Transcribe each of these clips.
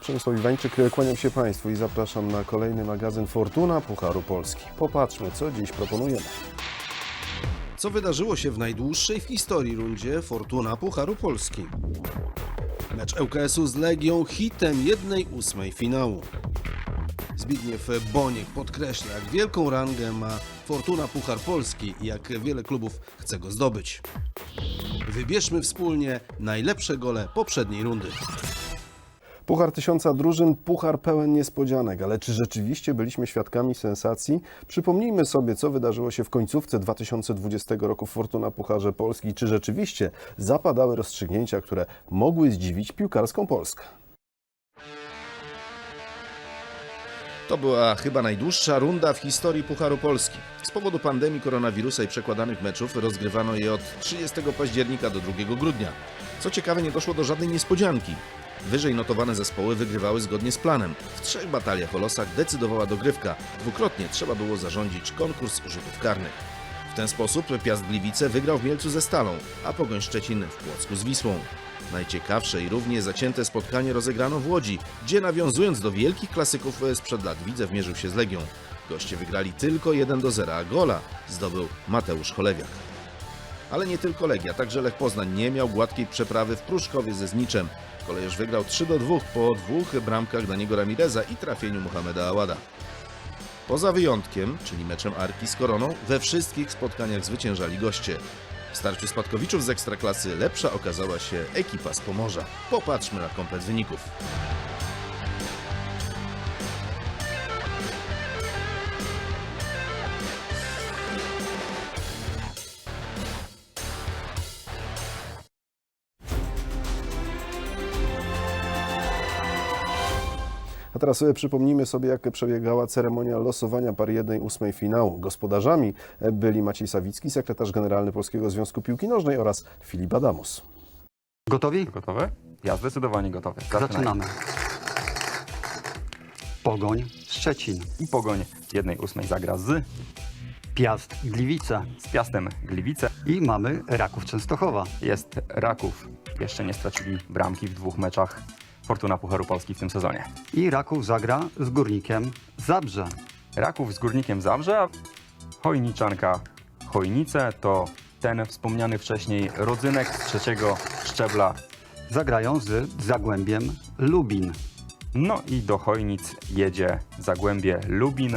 Przemysław Iwańczyk, kłaniam się Państwu i zapraszam na kolejny magazyn Fortuna Pucharu Polski. Popatrzmy, co dziś proponujemy. Co wydarzyło się w najdłuższej w historii rundzie Fortuna Pucharu Polski? Mecz ŁKS-u z Legią hitem 1-8 finału. Zbigniew Boniek podkreśla, jak wielką rangę ma Fortuna Puchar Polski i jak wiele klubów chce go zdobyć. Wybierzmy wspólnie najlepsze gole poprzedniej rundy. Puchar tysiąca drużyn, puchar pełen niespodzianek, ale czy rzeczywiście byliśmy świadkami sensacji? Przypomnijmy sobie, co wydarzyło się w końcówce 2020 roku w Fortuna Pucharze Polski. Czy rzeczywiście zapadały rozstrzygnięcia, które mogły zdziwić piłkarską Polskę? To była chyba najdłuższa runda w historii Pucharu Polski. Z powodu pandemii koronawirusa i przekładanych meczów rozgrywano je od 30 października do 2 grudnia. Co ciekawe, nie doszło do żadnej niespodzianki. Wyżej notowane zespoły wygrywały zgodnie z planem. W trzech bataliach o losach decydowała dogrywka. Dwukrotnie trzeba było zarządzić konkurs rzutów karnych. W ten sposób Piast Gliwice wygrał w Mielcu ze Stalą, a Pogoń Szczecin w Płocku z Wisłą. Najciekawsze i równie zacięte spotkanie rozegrano w Łodzi, gdzie nawiązując do wielkich klasyków sprzed lat Widzew mierzył się z Legią. Goście wygrali tylko 1 do 0, a gola zdobył Mateusz Cholewiak. Ale nie tylko Legia, także Lech Poznań nie miał gładkiej przeprawy w Pruszkowie ze Zniczem. Kolejarz wygrał 3 do 2 po dwóch bramkach Daniego Ramireza i trafieniu Mohameda Awada. Poza wyjątkiem, czyli meczem Arki z Koroną, we wszystkich spotkaniach zwyciężali goście. W starciu spadkowiczów z Ekstraklasy lepsza okazała się ekipa z Pomorza. Popatrzmy na komplet wyników. Teraz sobie przypomnijmy sobie, jak przebiegała ceremonia losowania par 1-8 finału. Gospodarzami byli Maciej Sawicki, sekretarz generalny Polskiego Związku Piłki Nożnej oraz Filip Adamus. Gotowi? Gotowy? Ja zdecydowanie gotowy. Zaczynamy. Pogoń Szczecin, I Pogoń 1-8 zagra z, Piast Gliwice z Piastem Gliwice. i mamy Raków Częstochowa. Jest Raków. Jeszcze nie stracili bramki w dwóch meczach Fortuna Pucharu Polski w tym sezonie. I Raków zagra z Górnikiem Zabrze. Raków z Górnikiem Zabrze, a Chojniczanka Chojnice to ten wspomniany wcześniej rodzynek z trzeciego szczebla. Zagrają z Zagłębiem Lubin. No i do Chojnic jedzie Zagłębie Lubin.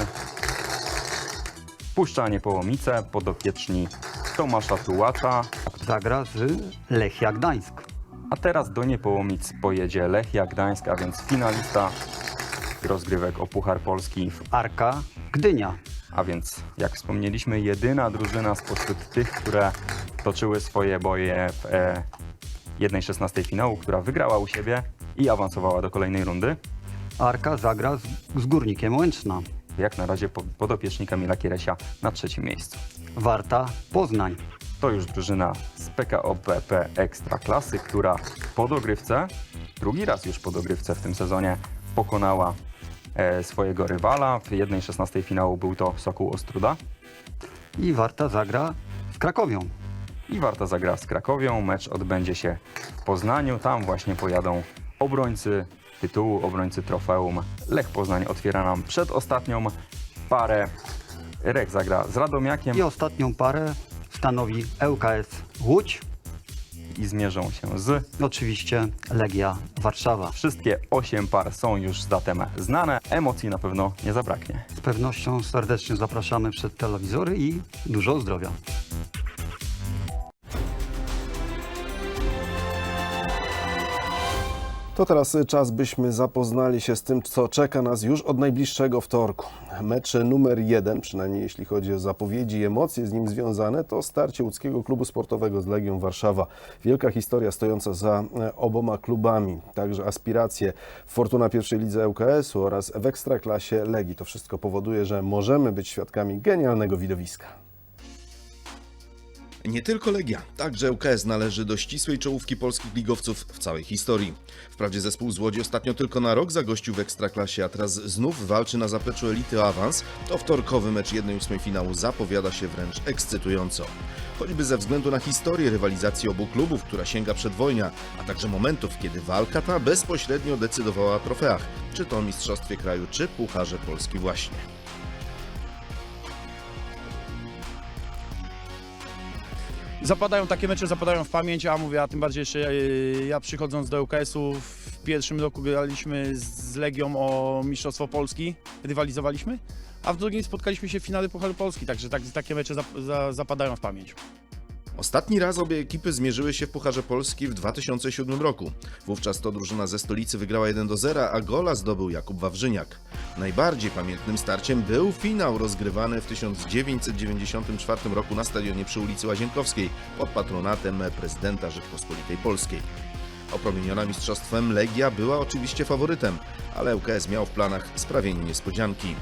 Puszczanie Połomice, podopieczni Tomasza Tułacza, Zagra z Lechia Gdańsk. A teraz do Niepołomic pojedzie Lechia Gdańsk, a więc finalista rozgrywek o Puchar Polski. Arka Gdynia. A więc, jak wspomnieliśmy, jedyna drużyna spośród tych, które toczyły swoje boje w e, 1-16 finału, która wygrała u siebie i awansowała do kolejnej rundy. Arka zagra z, z Górnikiem Łęczna. Jak na razie po- podopieczni Kamila Kieresia na trzecim miejscu. Warta Poznań. To już drużyna z PKO PP Ekstra Klasy, która po dogrywce, drugi raz już po dogrywce w tym sezonie, pokonała e, swojego rywala. W 1-16 finału był to Sokół Ostruda. I Warta zagra z Krakowią. I Warta zagra z Krakowią. Mecz odbędzie się w Poznaniu. Tam właśnie pojadą obrońcy tytułu, obrońcy trofeum. Lech Poznań otwiera nam przedostatnią parę. Rek zagra z Radomiakiem I ostatnią parę stanowi ŁKS Łódź. i zmierzą się z Oczywiście Legia Warszawa. Wszystkie 8 par są już z datem znane. Emocji na pewno nie zabraknie. Z pewnością serdecznie zapraszamy przed telewizory i dużo zdrowia. To teraz czas, byśmy zapoznali się z tym, co czeka nas już od najbliższego wtorku. Mecz numer jeden, przynajmniej jeśli chodzi o zapowiedzi i emocje z nim związane, to starcie łódzkiego klubu sportowego z Legią Warszawa. Wielka historia stojąca za e, oboma klubami, także aspiracje Fortuna pierwszej lidze ŁKS-u oraz w Ekstraklasie Legii. To wszystko powoduje, że możemy być świadkami genialnego widowiska. Nie tylko Legia, także ŁKS należy do ścisłej czołówki polskich ligowców w całej historii. Wprawdzie zespół z Łodzi ostatnio tylko na rok zagościł w Ekstraklasie, a teraz znów walczy na zapleczu elity o awans, to wtorkowy mecz 1-8 finału zapowiada się wręcz ekscytująco. Choćby ze względu na historię rywalizacji obu klubów, która sięga przedwojnia, a także momentów, kiedy walka ta bezpośrednio decydowała o trofeach, czy to Mistrzostwie Kraju, czy Pucharze Polski właśnie. Zapadają takie mecze, zapadają w pamięć, a mówię, a tym bardziej jeszcze e, ja przychodząc do UKS-u w pierwszym roku graliśmy z Legią o Mistrzostwo Polski, rywalizowaliśmy, a w drugim spotkaliśmy się w finale Pucharu Polski, także tak, takie mecze za, zapadają w pamięć. Ostatni raz obie ekipy zmierzyły się w Pucharze Polski w 2007 roku. Wówczas to drużyna ze stolicy wygrała 1 do 0, a gola zdobył Jakub Wawrzyniak. Najbardziej pamiętnym starciem był finał rozgrywany w 1994 roku na stadionie przy ulicy Łazienkowskiej pod patronatem prezydenta Rzeczpospolitej Polskiej. Opromieniona mistrzostwem Legia była oczywiście faworytem, ale ŁKS miał w planach sprawienie niespodzianki.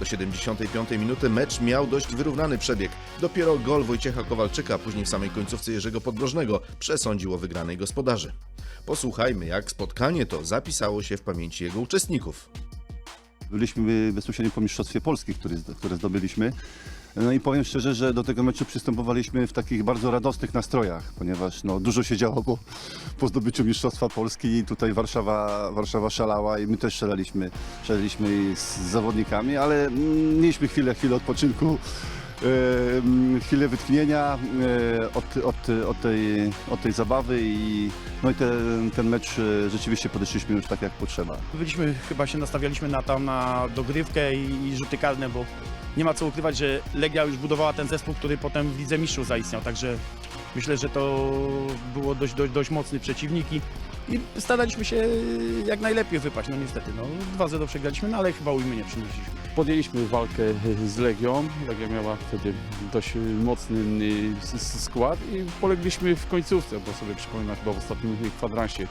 Do 75 minuty mecz miał dość wyrównany przebieg. Dopiero gol Wojciecha Kowalczyka, później w samej końcówce Jerzego Podbrożnego, przesądził o wygranej gospodarzy. Posłuchajmy, jak spotkanie to zapisało się w pamięci jego uczestników. Byliśmy bezpośrednio po Mistrzostwie Polski, które zdobyliśmy. No i powiem szczerze, że do tego meczu przystępowaliśmy w takich bardzo radosnych nastrojach, ponieważ no, dużo się działo po, po zdobyciu Mistrzostwa Polski i tutaj Warszawa, Warszawa szalała i my też szaleliśmy, szaleliśmy z zawodnikami, ale mm, mieliśmy chwilę, chwilę odpoczynku, chwilę wytchnienia e, od, od, od, tej, od tej zabawy i, no i ten, ten mecz e, rzeczywiście podeszliśmy już tak jak potrzeba. Byliśmy, chyba się nastawialiśmy na tam na dogrywkę i, i rzuty karne, bo nie ma co ukrywać, że Legia już budowała ten zespół, który potem w Lidze Mistrzów zaistniał, także myślę, że to było dość, dość, dość mocny przeciwnik i, i staraliśmy się jak najlepiej wypaść, no niestety, no 2-0 przegraliśmy, no ale chyba ujmy nie przynieśliśmy. Podjęliśmy walkę z Legią. Legia miała wtedy dość mocny y, s- skład i polegliśmy w końcówce, bo sobie przypominam chyba w ostatnim kwadransie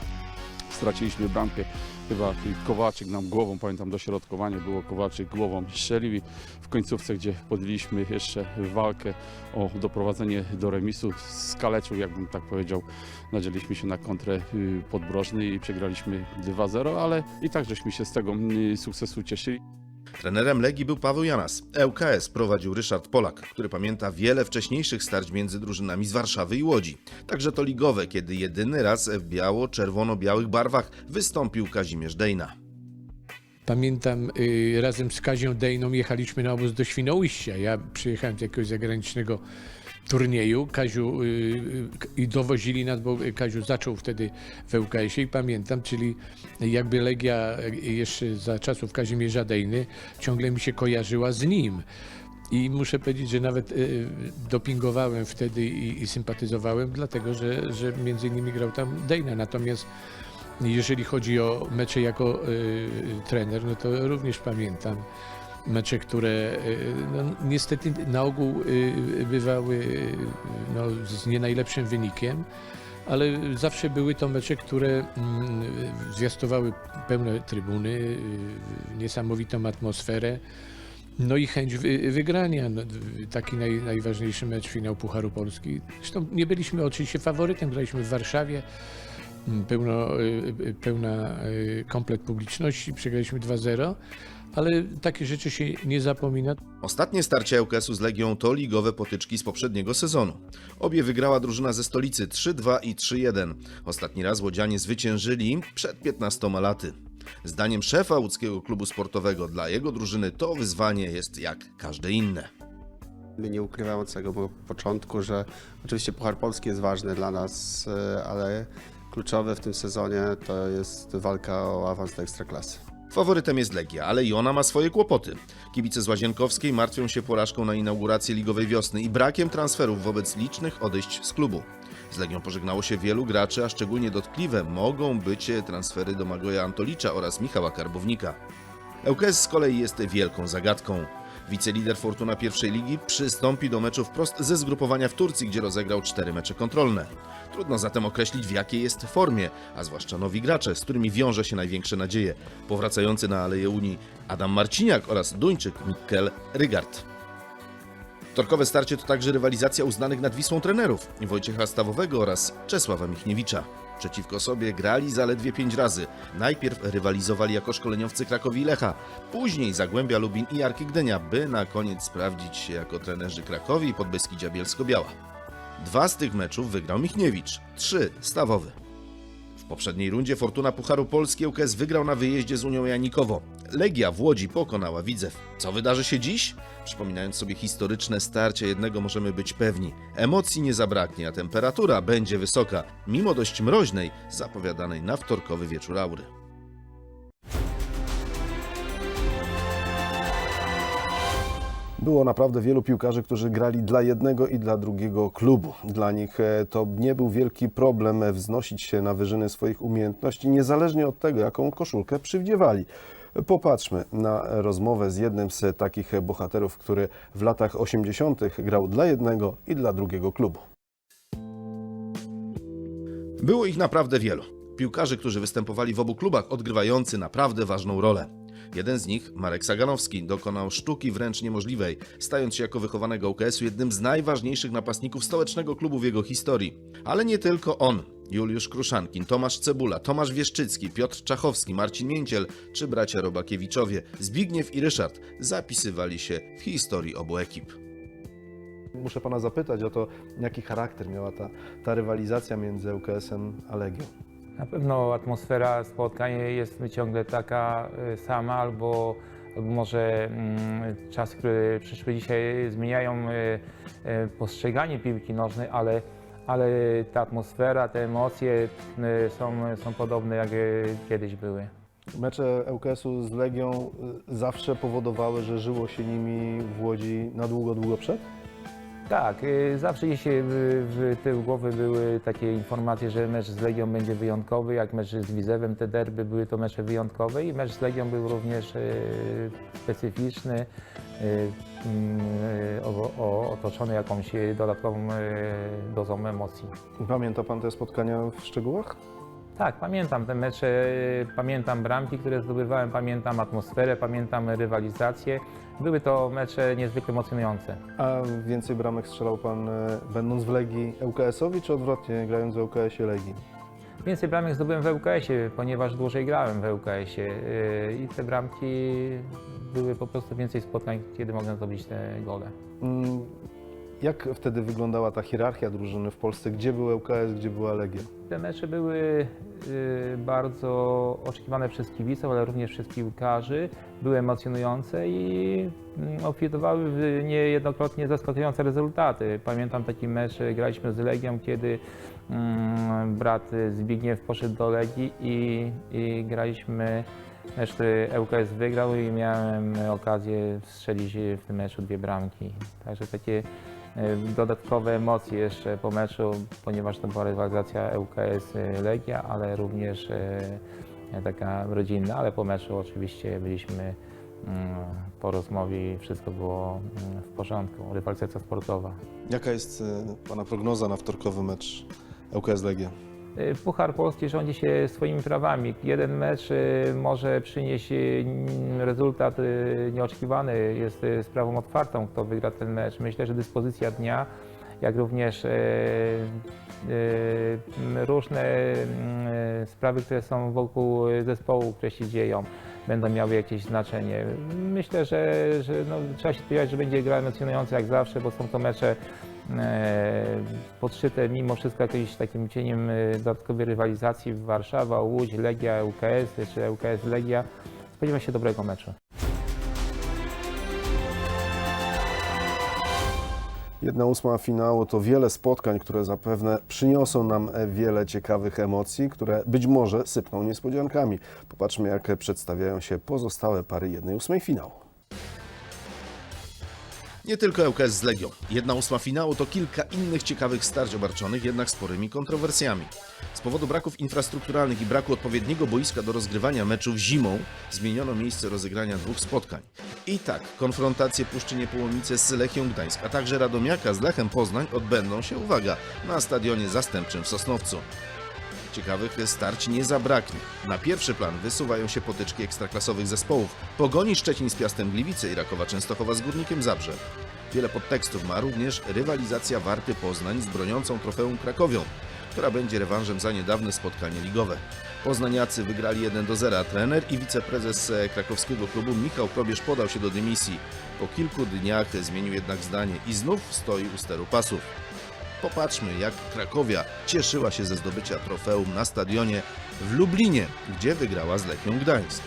straciliśmy bramkę. Chyba Kowalczyk nam głową, pamiętam dośrodkowanie było, Kowalczyk głową strzelił i w końcówce, gdzie podjęliśmy jeszcze walkę o doprowadzenie do remisu, skaleczył, jakbym tak powiedział, nadzieliśmy się na kontrę y, podbrożny i przegraliśmy 2-0, ale i tak żeśmy się z tego y, sukcesu cieszyli. Trenerem Legii był Paweł Janas. ŁKS prowadził Ryszard Polak, który pamięta wiele wcześniejszych starć między drużynami z Warszawy i Łodzi. Także to ligowe, kiedy jedyny raz w biało-czerwono-białych barwach wystąpił Kazimierz Dejna. Pamiętam, y, razem z Kazią Dejną jechaliśmy na obóz do Świnoujścia. Ja przyjechałem z jakiegoś zagranicznego turnieju. Kaziu y, y, i dowozili nas, bo Kaziu zaczął wtedy w ŁKS-ie i pamiętam, czyli jakby Legia jeszcze za czasów Kazimierza Dejny ciągle mi się kojarzyła z nim. I muszę powiedzieć, że nawet y, dopingowałem wtedy i, i sympatyzowałem, dlatego że, że między innymi grał tam Dejna. Natomiast jeżeli chodzi o mecze jako trener, no to również pamiętam mecze, które y, no, niestety na ogół y, bywały y, no, z nie najlepszym wynikiem, ale zawsze były to mecze, które mm, zwiastowały pełne trybuny, niesamowitą atmosferę. No i chęć wy, wygrania. No, taki naj, najważniejszy mecz, finał Pucharu Polski. Zresztą nie byliśmy oczywiście faworytem, graliśmy w Warszawie. Mm, Pełno, y, y, pełna y, komplet publiczności, przegraliśmy 2-0, ale takie rzeczy się nie zapomina. Ostatnie starcie ŁKS-u z Legią to ligowe potyczki z poprzedniego sezonu. Obie wygrała drużyna ze stolicy 3-2 i 3-1. Ostatni raz Łodzianie zwyciężyli przed 15 laty. Zdaniem szefa łódzkiego klubu sportowego dla jego drużyny to wyzwanie jest jak każde inne. My nie ukrywamy od samego początku, że oczywiście Puchar Polski jest ważny dla nas, ale kluczowe w tym sezonie to jest walka o awans do Ekstraklasy. Faworytem jest Legia, ale i ona ma swoje kłopoty. Kibice z Łazienkowskiej martwią się porażką na inaugurację ligowej wiosny i brakiem transferów wobec licznych odejść z klubu. Z Legią pożegnało się wielu graczy, a szczególnie dotkliwe mogą być transfery do Magoja Antolicza oraz Michała Karbownika. ŁKS z kolei jest wielką zagadką. Wicelider Fortuna pierwszej ligi przystąpi do meczu wprost ze zgrupowania w Turcji, gdzie rozegrał cztery mecze kontrolne. Trudno zatem określić w jakiej jest formie, a zwłaszcza nowi gracze, z którymi wiąże się największe nadzieje. Powracający na Aleję Unii Adam Marciniak oraz Duńczyk Mikkel Rygard. Torkowe starcie to także rywalizacja uznanych nad Wisłą trenerów Wojciecha Stawowego oraz Czesława Michniewicza. Przeciwko sobie grali zaledwie pięć razy. Najpierw rywalizowali jako szkoleniowcy Krakowi Lecha, później Zagłębia Lubin i Arki Gdynia, by na koniec sprawdzić się jako trenerzy Krakowi i Podbeskidzia Bielsko-Biała. Dwa z tych meczów wygrał Michniewicz, trzy Stawowy. Poprzedniej rundzie Fortuna Pucharu Polski ŁKS wygrał na wyjeździe z Unią Janikowo. Legia w Łodzi pokonała Widzew. Co wydarzy się dziś? Przypominając sobie historyczne starcie, jednego możemy być pewni. Emocji nie zabraknie, a temperatura będzie wysoka, mimo dość mroźnej, zapowiadanej na wtorkowy wieczór aury. Było naprawdę wielu piłkarzy, którzy grali dla jednego i dla drugiego klubu. Dla nich e, to nie był wielki problem e, wznosić się na wyżyny swoich umiejętności, niezależnie od tego, jaką koszulkę przywdziewali. Popatrzmy na rozmowę z jednym z takich bohaterów, który w latach 80. grał dla jednego i dla drugiego klubu. Było ich naprawdę wielu. Piłkarzy, którzy występowali w obu klubach, odgrywający naprawdę ważną rolę. Jeden z nich, Marek Saganowski, dokonał sztuki wręcz niemożliwej, stając się jako wychowanego UKS-u jednym z najważniejszych napastników stołecznego klubu w jego historii. Ale nie tylko on. Juliusz Kruszankin, Tomasz Cebula, Tomasz Wieszczycki, Piotr Czachowski, Marcin Mięciel czy bracia Robakiewiczowie, Zbigniew i Ryszard zapisywali się w historii obu ekip. Muszę pana zapytać o to, jaki charakter miała ta, ta rywalizacja między ŁKS-em a Legią. Na pewno atmosfera spotkań jest ciągle taka y, sama, albo, albo może mm, czasy, które przyszły dzisiaj, zmieniają y, y, postrzeganie piłki nożnej, ale, ale ta atmosfera, te emocje są, są podobne jak kiedyś były. Mecze ŁKS-u z Legią zawsze powodowały, że żyło się nimi w Łodzi na długo, długo przed? Tak, y, zawsze gdzieś y, w, w tył głowy były takie informacje, że mecz z Legią będzie wyjątkowy, jak mecz z Widzewem, te derby były to mecze wyjątkowe i mecz z Legią był również y, specyficzny, mm, otoczony jakąś dodatkową dozą emocji. Pamięta pan te spotkania w szczegółach? Tak, pamiętam te mecze, y, pamiętam bramki, które zdobywałem, pamiętam atmosferę, pamiętam rywalizację. Były to mecze niezwykle emocjonujące. A więcej bramek strzelał pan e, będąc w Legii ŁKS-owi, czy odwrotnie, grając w ŁKS-ie Legii? Więcej bramek zdobyłem w ŁKS-ie, ponieważ dłużej grałem w ŁKS-ie yy, i te bramki były po prostu więcej spotkań, kiedy mogłem zdobyć te gole. Mm, Jak wtedy wyglądała ta hierarchia drużyny w Polsce? Gdzie był ŁKS, gdzie była Legia? Te mecze były yy, bardzo oczekiwane przez kibiców, ale również przez piłkarzy. Były emocjonujące i mm, obfitowały niejednokrotnie zaskakujące rezultaty. Pamiętam taki mecz, y, graliśmy z Legią, kiedy mm, brat Zbigniew poszedł do Legii i, i graliśmy mecz, który ŁKS wygrał i miałem okazję strzelić w tym meczu dwie bramki. Także takie dodatkowe emocje jeszcze po meczu, ponieważ to była rywalizacja ŁKS Legia, ale również e, taka rodzinna, ale po meczu oczywiście byliśmy mm, po rozmowie i wszystko było mm, w porządku. Rywalizacja sportowa. Jaka jest e, pana prognoza na wtorkowy mecz ŁKS Legia? Y, Puchar Polski rządzi się swoimi prawami. Jeden mecz y, może przynieść y, rezultat nieoczekiwany. Jest sprawą otwartą, kto wygra ten mecz. Myślę, że dyspozycja dnia, jak również różne sprawy, które są wokół zespołu, które się dzieją, będą miały jakieś znaczenie. Myślę, że, że no, trzeba się spodziewać, że będzie gra emocjonująca jak zawsze, bo są to mecze podszyte mimo wszystko jakimś takim cieniem e, dodatkowej rywalizacji Warszawa, Łódź, Legia, ŁKS czy ŁKS Legia. Spodziewam się dobrego meczu. Jedna ósma finału to wiele spotkań, które zapewne przyniosą nam e, wiele ciekawych emocji, które być może sypną niespodziankami. Popatrzmy, jak przedstawiają się pozostałe pary jednej ósmej finału. Nie tylko ŁKS z Legią. Jedna ósma finału to kilka innych ciekawych starć obarczonych jednak sporymi kontrowersjami. Z powodu braków infrastrukturalnych i braku odpowiedniego boiska do rozgrywania meczów zimą zmieniono miejsce rozegrania dwóch spotkań. I tak konfrontacje Puszczy Niepołomice z Lechią Gdańsk, a także Radomiaka z Lechem Poznań odbędą się, uwaga, na stadionie zastępczym w Sosnowcu. Ciekawych starć nie zabraknie. Na pierwszy plan wysuwają się potyczki ekstraklasowych zespołów. Pogoni Szczecin z Piastem Gliwice i Rakowa Częstochowa z Górnikiem Zabrze. Wiele podtekstów ma również rywalizacja Warty Poznań z broniącą trofeum Krakowią, która będzie rewanżem za niedawne spotkanie ligowe. Poznaniacy wygrali 1 do 0, a trener i wiceprezes e, krakowskiego klubu Michał Probierz podał się do dymisji. Po kilku dniach zmienił jednak zdanie i znów stoi u steru pasów. Popatrzmy, jak Krakowia cieszyła się ze zdobycia trofeum na stadionie w Lublinie, gdzie wygrała z Lechią Gdańsk.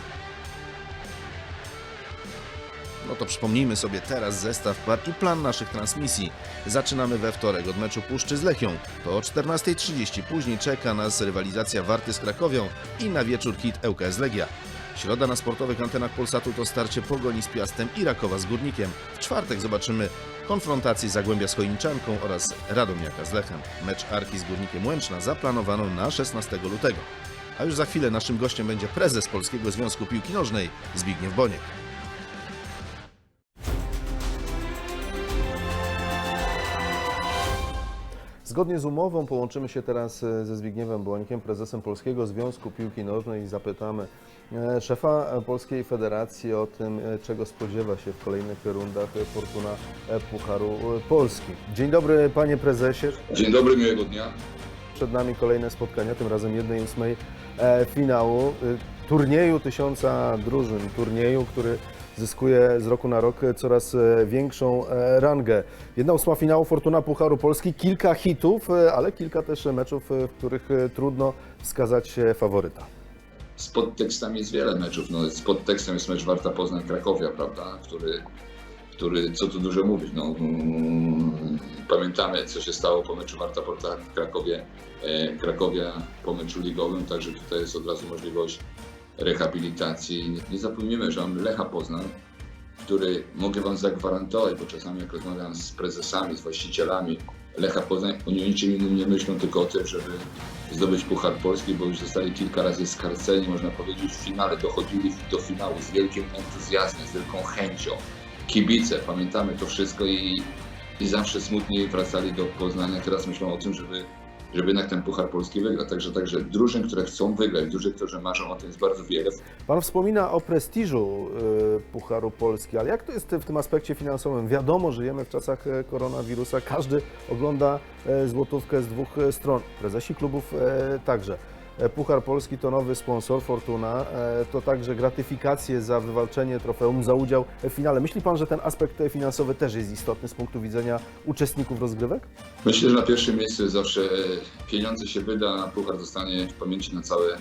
No to przypomnijmy sobie teraz zestaw par i plan naszych transmisji. Zaczynamy we wtorek od meczu Puszczy z Lechią. To o 14.30. Później czeka nas rywalizacja Warty z Krakowią i na wieczór hit ŁKS Legia. Środa na sportowych antenach Polsatu to starcie Pogoni z Piastem i Rakowa z Górnikiem. W czwartek zobaczymy konfrontację Zagłębia z Chojniczanką oraz Radomiaka z Lechem. Mecz Arki z Górnikiem Łęczna zaplanowano na 16 lutego. A już za chwilę naszym gościem będzie prezes Polskiego Związku Piłki Nożnej Zbigniew Boniek. Zgodnie z umową połączymy się teraz e, ze Zbigniewem Błońkiem, prezesem Polskiego Związku Piłki Nożnej i zapytamy szefa e, Polskiej Federacji o tym, e, czego spodziewa się w kolejnych rundach Fortuna e, Pucharu Polski. Dzień dobry panie prezesie. Dzień dobry, miłego dnia. Przed nami kolejne spotkania, tym razem 1-8 e, finału turnieju tysiąca drużyn, turnieju, który zyskuje z roku na rok coraz większą rangę. Jedna ósma finału Fortuna Pucharu Polski, kilka hitów, ale kilka też meczów, w których trudno wskazać faworyta. Z podtekstami jest wiele meczów. No, z podtekstem jest mecz Warta Poznań Krakowia, prawda? Który, który co tu dużo mówić. No, mm, pamiętamy, co się stało po meczu Warta Poznań Krakowie, Krakowia po meczu ligowym, także tutaj jest od razu możliwość rehabilitacji. Nie zapomnijmy, że mamy Lecha Poznań, który mogę Wam zagwarantować, bo czasami jak rozmawiam z prezesami, z właścicielami Lecha Poznań, oni o niczym innym nie myślą, tylko o tym, żeby zdobyć Puchar Polski, bo już zostali kilka razy skarceni, można powiedzieć, w finale dochodzili do finału z wielkim entuzjazmem, z wielką chęcią. Kibice, pamiętamy to wszystko i, i zawsze smutni wracali do Poznania. Teraz myślą o tym, żeby, żeby jednak ten Puchar Polski wygrać. Także, także drużyn, które chcą wygrać, drużyn, które marzą o tym jest bardzo wiele. Pan wspomina o prestiżu e, Pucharu Polski, ale jak to jest w tym aspekcie finansowym? Wiadomo, żyjemy w czasach e, koronawirusa, każdy ogląda e, złotówkę z dwóch e, stron. Prezesi klubów także. E, Puchar Polski to nowy sponsor Fortuna, e, to także gratyfikacje za wywalczenie trofeum, za udział w finale. Myśli Pan, że ten aspekt e, finansowy też jest istotny z punktu widzenia uczestników rozgrywek? Myślę, że na pierwszym miejscu zawsze pieniądze się wyda, a puchar zostanie w pamięci na całe,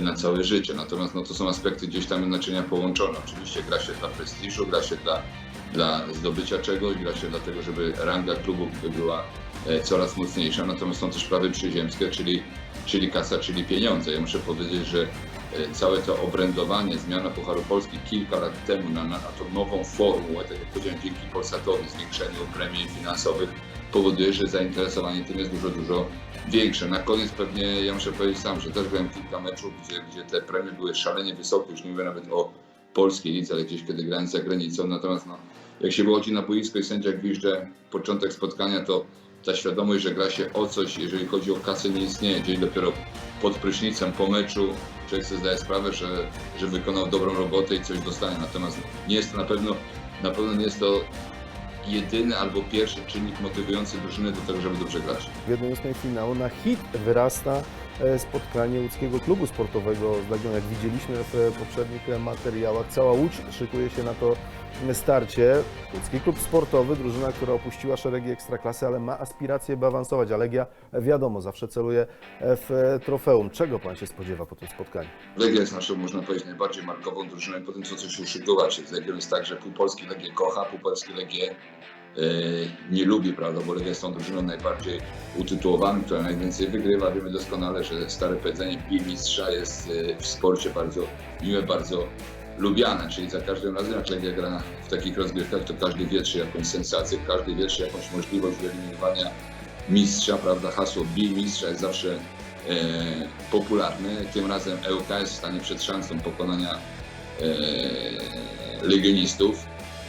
na całe życie. Natomiast no, to są aspekty gdzieś tam naczynia połączone. Oczywiście gra się dla prestiżu, gra się dla, dla zdobycia czegoś, gra się dlatego, żeby ranga klubu była coraz mocniejsza. Natomiast są też sprawy przyziemskie, czyli, czyli kasa, czyli pieniądze. Ja muszę powiedzieć, że e, całe to obrędowanie, zmiana Pucharu Polski kilka lat temu na, na tą nową formułę, tak jak powiedziałem, dzięki Polsatowi, zwiększeniu premii finansowych, powoduje, że zainteresowanie tym jest dużo, dużo większe. Na koniec pewnie ja muszę powiedzieć sam, że też byłem kilka meczów, gdzie, gdzie te premie były szalenie wysokie, już nie mówię nawet o polskiej lidze, ale gdzieś kiedy grałem za granicą, natomiast no, jak się wychodzi na boisko i sędzia gwizdże początek spotkania, to ta świadomość, że gra się o coś, jeżeli chodzi o kasę, nie istnieje. Gdzieś dopiero pod prysznicem po meczu człowiek sobie zdaje sprawę, że, że wykonał dobrą robotę i coś dostanie. Natomiast nie jest to na pewno, na pewno nie jest to jedyny albo pierwszy czynnik motywujący drużynę do tego, żeby dobrze grać. W 1-8 finału na hit wyrasta spotkanie łódzkiego klubu sportowego z Legią. Jak widzieliśmy w e, poprzednich e, materiałach, cała Łódź szykuje się na to starcie. Łódzki klub sportowy, drużyna, która opuściła szeregi ekstraklasy, ale ma aspiracje, by awansować, a Legia, e, wiadomo, zawsze celuje e, w e, trofeum. Czego Pan się spodziewa po tym spotkaniu? Legia jest naszą, można powiedzieć, najbardziej markową drużyną i po tym, co coś uszykować. Z Legią jest tak, że pół Polski Legię kocha, pół Polski Legię e, nie lubi, prawda, bo Legia jest tą drużyną najbardziej utytułowaną, która najwięcej wygrywa. Wiemy doskonale, że stare powiedzenie bij mistrza jest e, w sporcie bardzo miłe, bardzo lubiane, czyli za każdym razem jak Legia gra w takich rozgrywkach, to każdy wietrzy jakąś sensację, każdy wietrzy jakąś możliwość wyeliminowania mistrza, prawda, hasło bij mistrza jest zawsze e, popularny. Tym razem ŁKS stanie przed szansą pokonania e, legionistów.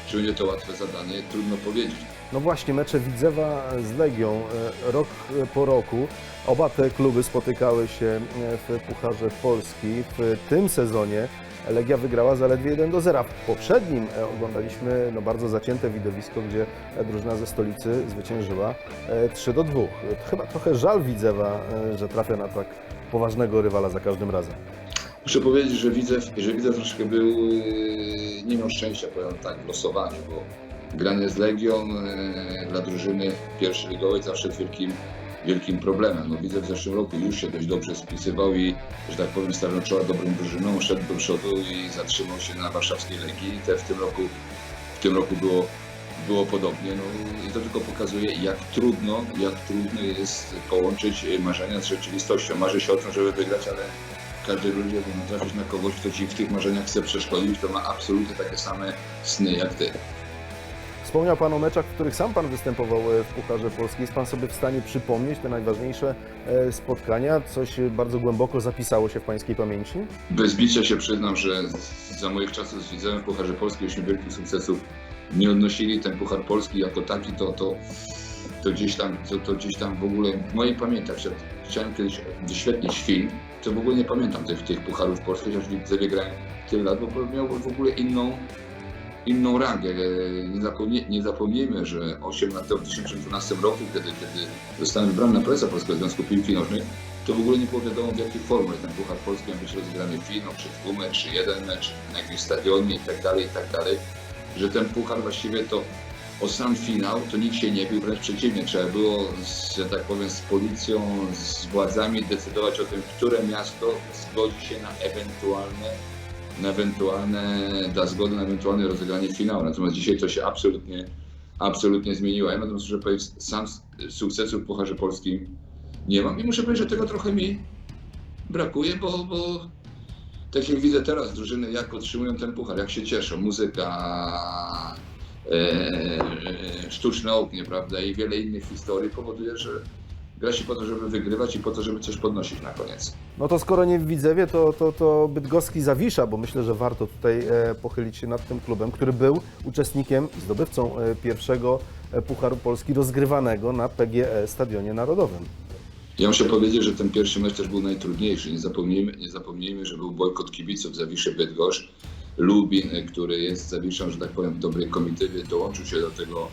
Czy będzie to łatwe zadanie? Trudno powiedzieć. No właśnie, mecze Widzewa z Legią e, rok e, po roku. Oba te kluby spotykały się e, w Pucharze Polski. W tym sezonie Legia wygrała zaledwie 1 do 0. W poprzednim oglądaliśmy no, bardzo zacięte widowisko, gdzie drużyna ze stolicy zwyciężyła e, 3 do 2. To chyba trochę żal Widzewa, że trafia na tak poważnego rywala za każdym razem. Muszę powiedzieć, że widzę, że widzę troszkę był, yy, nie miał szczęścia, powiem tak, w losowaniu, bo granie z Legią yy, dla drużyny pierwszoligowej zawsze jest wielkim, wielkim problemem. No, widzę w zeszłym roku już się dość dobrze spisywał i, że tak powiem, stawiał czoła dobrą drużyną, szedł do przodu i zatrzymał się na warszawskiej Legii. Te w tym roku, w tym roku było, było podobnie. No, I to tylko pokazuje, jak trudno, jak trudno jest połączyć marzenia z rzeczywistością. Marzy się o tym, żeby wygrać, ale każdy ludzie powinien trafić na kogoś, kto ci w tych marzeniach chce przeszkodzić, kto ma absolutnie takie same sny jak ty. Wspomniał Pan o meczach, w których sam Pan występował e, w Pucharze Polski. Jest Pan sobie w stanie przypomnieć te najważniejsze e, spotkania? Coś bardzo głęboko zapisało się w Pańskiej pamięci? Bez bicia się przyznam, że za moich czasów z Widzem w Pucharze Polski już wielkich sukcesów nie odnosili. Ten Puchar Polski jako taki to, to, to, gdzieś, tam, to, to gdzieś tam w ogóle w mojej pamięci, chciałem kiedyś wyświetlić film, to w ogóle nie pamiętam tych, tych Pucharów Polskich, chociaż w Widzewie grałem tyle lat, bo miał w ogóle inną, inną rangę. Nie, zapomnie, nie zapomnijmy, że 8 lat temu, w 2012 roku, kiedy, kiedy zostałem wybrany na prezesa Polskiego Związku Piłki Nożnej, to w ogóle nie było wiadomo w jakiej formule ten Puchar Polski miał być rozegrany finał, czy dwumecz, czy jeden mecz, na jakimś stadionie i tak dalej, i tak dalej. Że ten Puchar właściwie to o sam finał to nikt się nie bił, wręcz przeciwnie. Trzeba było, że tak powiem, z policją, z władzami decydować o tym, które miasto zgodzi się na ewentualne, na ewentualne, da zgodę na ewentualne rozegranie finału. Natomiast dzisiaj to się absolutnie, absolutnie zmieniło. Ja natomiast muszę powiedzieć, sam sukcesu w Pucharze Polskim nie mam i muszę powiedzieć, że tego trochę mi brakuje, bo, bo tak jak widzę teraz drużyny, jak otrzymują ten puchar, jak się cieszą, muzyka, sztuczne ognie, prawda, i wiele innych historii powoduje, że gra się po to, żeby wygrywać i po to, żeby coś podnosić na koniec. No to skoro nie w Widzewie, to, to, to Bydgoski Zawisza, bo myślę, że warto tutaj e, pochylić się nad tym klubem, który był uczestnikiem, zdobywcą e, pierwszego e, Pucharu Polski rozgrywanego na PGE Stadionie Narodowym. Ja muszę powiedzieć, że ten pierwszy mecz też był najtrudniejszy. Nie zapomnijmy, nie zapomnijmy że był bojkot kibiców Zawiszy Bydgoszcz. Lubin, który jest Zawiszą, że tak powiem, w dobrej komitywie, dołączył się do tego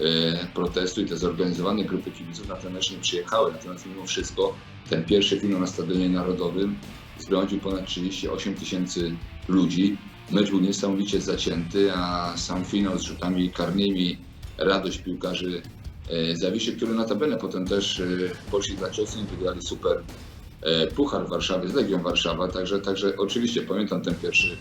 e, protestu i te zorganizowane grupy kibiców na ten mecz nie przyjechały. Natomiast mimo wszystko ten pierwszy finał na Stadionie Narodowym zgromadził ponad 38 tysięcy ludzi. Mecz był niesamowicie zacięty, a sam finał z rzutami karnymi, radość piłkarzy e, Zawiszy, który notabene potem też e, poszli dla ciosem, wygrali super puchar w Warszawie z Legią Warszawa, także, także oczywiście pamiętam ten pierwszy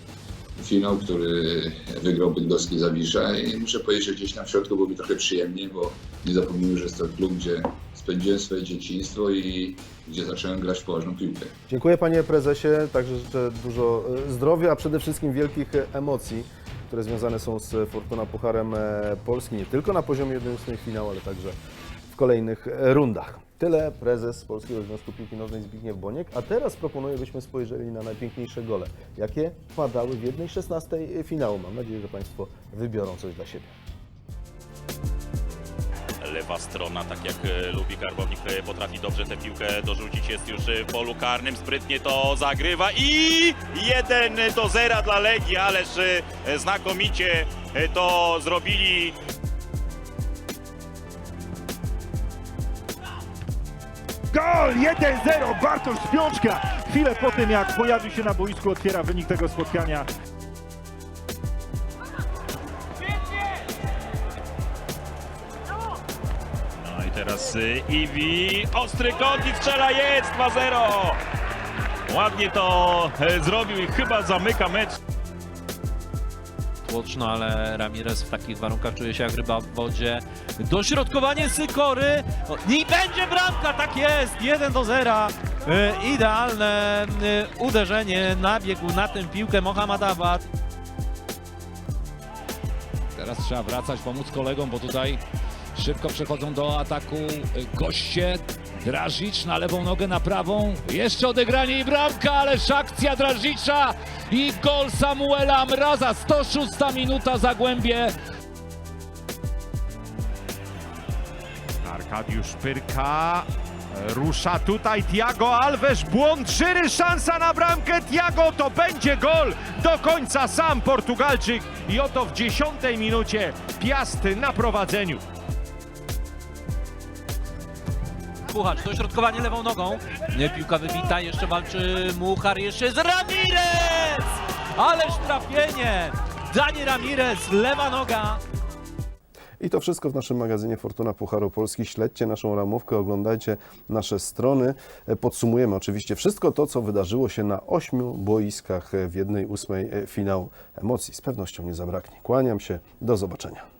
finał, który wygrał Bydgoski Zawisza i muszę powiedzieć, że gdzieś w środku było mi trochę przyjemnie, bo nie zapomnijmy, że jest to klub, gdzie spędziłem swoje dzieciństwo i gdzie zacząłem grać w poważną piłkę. Dziękuję Panie Prezesie, także życzę dużo e, zdrowia, a przede wszystkim wielkich e, emocji, które związane są z Fortuna Pucharem e, Polski, nie tylko na poziomie 11 finału, ale także w kolejnych rundach. Tyle prezes Polskiego Związku Piłki Nożnej Zbigniew Boniek, a teraz proponuję, byśmy spojrzeli na najpiękniejsze gole, jakie padały w jednej 16 finału. Mam nadzieję, że Państwo wybiorą coś dla siebie. Lewa strona, tak jak e, lubi Karbownik, e, potrafi dobrze tę piłkę dorzucić, jest już e, w polu karnym, sprytnie to zagrywa i 1 do 0 dla Legii, ależ znakomicie to zrobili Gol! 1-0! Bartosz Śpiączka! Chwilę po tym, jak pojawił się na boisku, otwiera wynik tego spotkania. No i teraz y, Iwi, ostry kąt i strzela, jest 2-0. Ładnie to e, zrobił i chyba zamyka mecz. Tłoczno, ale Ramirez w takich warunkach czuje się jak ryba w wodzie. Dośrodkowanie Sykory i będzie bramka, tak jest, 1 do 0. E, Idealne e, uderzenie, nabiegł na tę piłkę Mohamed Abad. Teraz trzeba wracać, pomóc kolegom, bo tutaj szybko przechodzą do ataku goście. Drażicz na lewą nogę, na prawą. Jeszcze odegranie i bramka, ależ akcja Drażicza i gol Samuela Mraza. 106 minuta Zagłębie. Arkadiusz Pyrka. Rusza tutaj Tiago Alves, błąd Żyry, szansa na bramkę Tiago, to będzie gol do końca sam Portugalczyk i oto w dziesiątej minucie Piast na prowadzeniu. Puchacz, dośrodkowanie lewą nogą. Nie, piłka wybita, jeszcze walczy Muchar, jeszcze z Ramirez! Ależ trafienie! Dani Ramirez, lewa noga. I to wszystko w naszym magazynie Fortuna Pucharu Polski. Śledźcie naszą ramówkę, oglądajcie nasze strony. Podsumujemy oczywiście wszystko to, co wydarzyło się na ośmiu boiskach w jednej ósmej finału. Emocji z pewnością nie zabraknie. Kłaniam się, do zobaczenia.